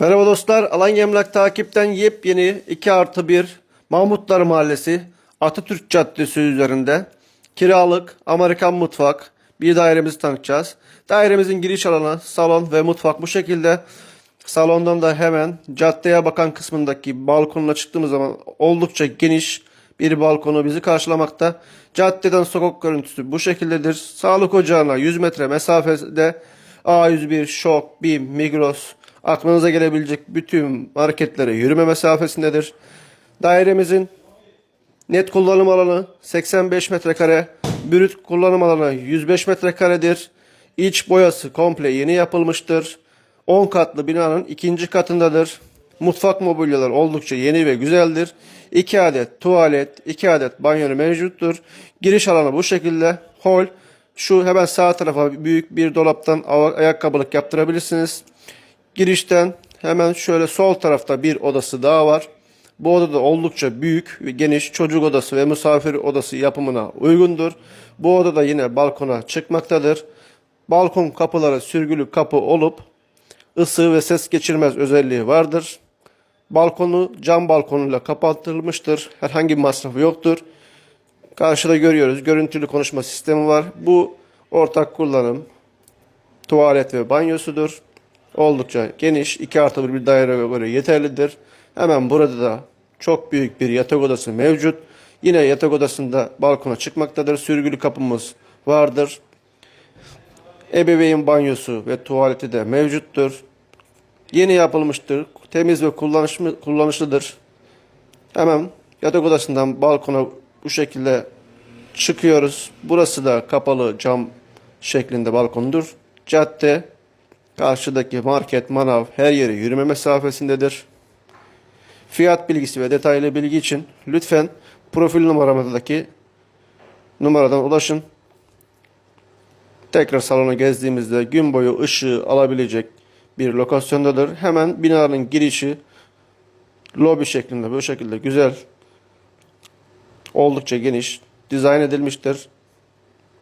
Merhaba dostlar. Alanya Emlak takipten yepyeni 2 artı 1 Mahmutlar Mahallesi Atatürk Caddesi üzerinde kiralık Amerikan mutfak bir dairemizi tanıtacağız. Dairemizin giriş alanı, salon ve mutfak bu şekilde. Salondan da hemen caddeye bakan kısmındaki balkonuna çıktığımız zaman oldukça geniş bir balkonu bizi karşılamakta. Caddeden sokak görüntüsü bu şekildedir. Sağlık ocağına 100 metre mesafede A101, Şok, BİM, Migros aklınıza gelebilecek bütün marketlere yürüme mesafesindedir. Dairemizin net kullanım alanı 85 metrekare, brüt kullanım alanı 105 metrekaredir. İç boyası komple yeni yapılmıştır. 10 katlı binanın ikinci katındadır. Mutfak mobilyaları oldukça yeni ve güzeldir. 2 adet tuvalet, 2 adet banyo mevcuttur. Giriş alanı bu şekilde. Hol. Şu hemen sağ tarafa büyük bir dolaptan ayakkabılık yaptırabilirsiniz. Girişten hemen şöyle sol tarafta bir odası daha var. Bu odada oldukça büyük ve geniş çocuk odası ve misafir odası yapımına uygundur. Bu odada yine balkona çıkmaktadır. Balkon kapıları sürgülü kapı olup ısı ve ses geçirmez özelliği vardır. Balkonu cam balkonuyla kapatılmıştır. Herhangi bir masrafı yoktur. Karşıda görüyoruz görüntülü konuşma sistemi var. Bu ortak kullanım tuvalet ve banyosudur. Oldukça geniş 2 artı bir bir daire göre yeterlidir. Hemen burada da çok büyük bir yatak odası mevcut. Yine yatak odasında balkona çıkmaktadır. Sürgülü kapımız vardır. Ebeveyn banyosu ve tuvaleti de mevcuttur. Yeni yapılmıştır. Temiz ve kullanışlı, kullanışlıdır. Hemen yatak odasından balkona bu şekilde çıkıyoruz. Burası da kapalı cam şeklinde balkondur. Cadde, karşıdaki market, manav her yere yürüme mesafesindedir. Fiyat bilgisi ve detaylı bilgi için lütfen profil numaramdaki numaradan ulaşın. Tekrar salonu gezdiğimizde gün boyu ışığı alabilecek bir lokasyondadır. Hemen binanın girişi lobi şeklinde bu şekilde güzel oldukça geniş dizayn edilmiştir.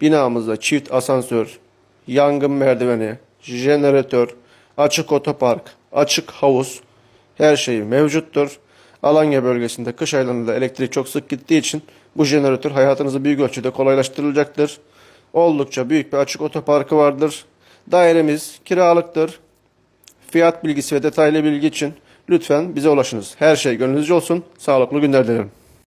Binamızda çift asansör, yangın merdiveni, jeneratör, açık otopark, açık havuz her şey mevcuttur. Alanya bölgesinde kış aylarında elektrik çok sık gittiği için bu jeneratör hayatınızı büyük ölçüde kolaylaştırılacaktır. Oldukça büyük bir açık otoparkı vardır. Dairemiz kiralıktır. Fiyat bilgisi ve detaylı bilgi için lütfen bize ulaşınız. Her şey gönlünüzce olsun. Sağlıklı günler dilerim.